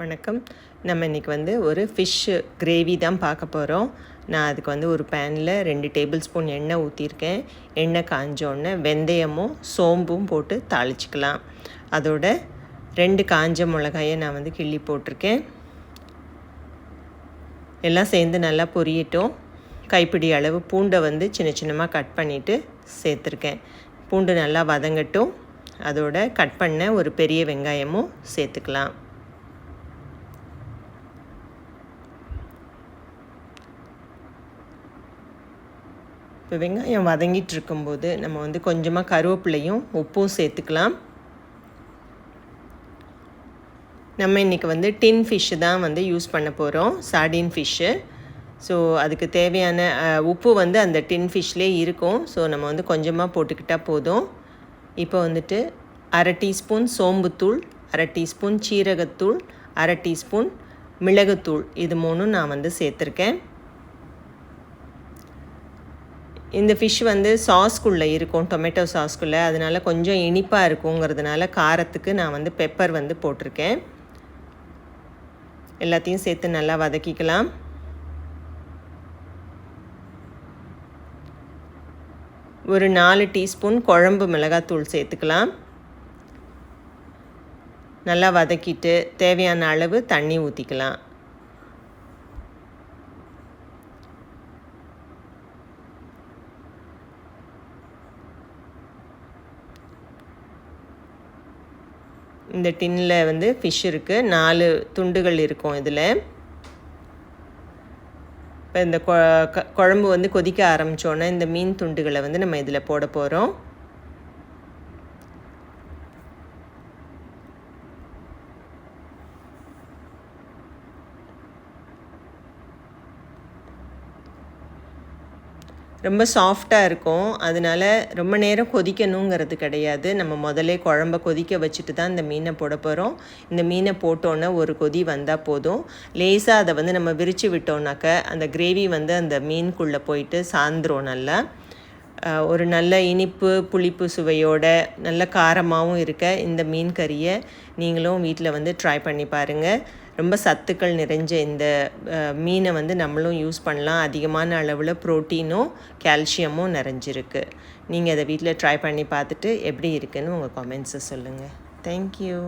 வணக்கம். நம்ம இன்றைக்கி வந்து ஒரு ஃபிஷ்ஷு கிரேவி தான் பார்க்க போகிறோம் நான் அதுக்கு வந்து ஒரு பேனில் ரெண்டு டேபிள் ஸ்பூன் எண்ணெய் ஊற்றிருக்கேன் எண்ணெய் காஞ்சோடனே வெந்தயமும் சோம்பும் போட்டு தாளிச்சிக்கலாம். அதோட ரெண்டு காஞ்ச மிளகாயை நான் வந்து கிள்ளி போட்டிருக்கேன். எல்லாம் சேர்ந்து நல்லா பொரியட்டும். கைப்பிடி அளவு பூண்டை வந்து சின்ன சின்னமாக கட் பண்ணிவிட்டு சேர்த்துருக்கேன். பூண்டு நல்லா வதங்கட்டும். அதோட கட் பண்ண ஒரு பெரிய வெங்காயமும் சேர்த்துக்கலாம். இப்போ வெங்காயம் வதங்கிட்டு இருக்கும்போது நம்ம வந்து கொஞ்சமாக கருவேப்பிலையும் உப்பும் சேர்த்துக்கலாம். நம்ம இன்றைக்கி வந்து டின் ஃபிஷ்ஷு தான் வந்து யூஸ் பண்ண போகிறோம் சார்டின் ஃபிஷ்ஷு. ஸோ அதுக்கு தேவையான உப்பு வந்து அந்த டின் ஃபிஷ்லேயே இருக்கும். ஸோ நம்ம வந்து கொஞ்சமாக போட்டுக்கிட்டால் போதும். இப்போ வந்துட்டு அரை டீஸ்பூன் சோம்புத்தூள் அரை டீஸ்பூன் சீரகத்தூள் அரை டீஸ்பூன் மிளகுத்தூள். இது மூணும் நான் வந்து சேர்த்துருக்கேன். இந்த ஃபிஷ் வந்து சாஸ்குள்ளே இருக்கும் டொமேட்டோ சாஸ்குள்ளே அதனால் கொஞ்சம் இனிப்பாக இருக்குங்கிறதுனால காரத்துக்கு நான் வந்து பெப்பர் வந்து போட்டிருக்கேன். எல்லாத்தையும் சேர்த்து நல்லா வதக்கிக்கலாம். ஒரு நாலு டீஸ்பூன் குழம்பு மிளகாத்தூள் சேர்த்துக்கலாம். நல்லா வதக்கிட்டு தேவையான அளவு தண்ணி ஊற்றிக்கலாம் இந்த டின்னில் வந்து ஃபிஷ் இருக்குது நாலு துண்டுகள் இருக்கும் இதில். இப்போ இந்த குழம்பு வந்து கொதிக்க ஆரம்பித்தோன்னே இந்த மீன் துண்டுகளை வந்து நம்ம இதில் போட போகிறோம் ரொம்ப சாஃப்டாக இருக்கும். அதனால் ரொம்ப நேரம் கொதிக்கணுங்கிறது கிடையாது. நம்ம முதலே குழம்ப கொதிக்க வச்சுட்டு தான் இந்த மீனை போட போகிறோம் இந்த மீனை போட்டோன்னே ஒரு கொதி வந்தால் போதும். லேசாக அதை வந்து நம்ம விரித்து விட்டோம்னாக்க அந்த கிரேவி வந்து அந்த மீனுக்குள்ளே போயிட்டு சாந்துரும் நல்லா. ஒரு நல்ல இனிப்பு புளிப்பு சுவையோட நல்ல காரமாகவும் இருக்க இந்த மீன் கறியை நீங்களும் வீட்டில் வந்து ட்ரை பண்ணி பாருங்கள் ரொம்ப சத்துக்கள் நிறைஞ்ச இந்த மீனை வந்து நம்மளும் யூஸ் பண்ணலாம். அதிகமான அளவில் ப்ரோட்டீனும் கால்சியமும் நிறைஞ்சிருக்கு. நீங்கள் அதை வீட்டில் ட்ரை பண்ணி பார்த்துட்டு எப்படி இருக்குன்னு உங்கள் கமெண்ட்ஸை சொல்லுங்கள் தேங்க்யூ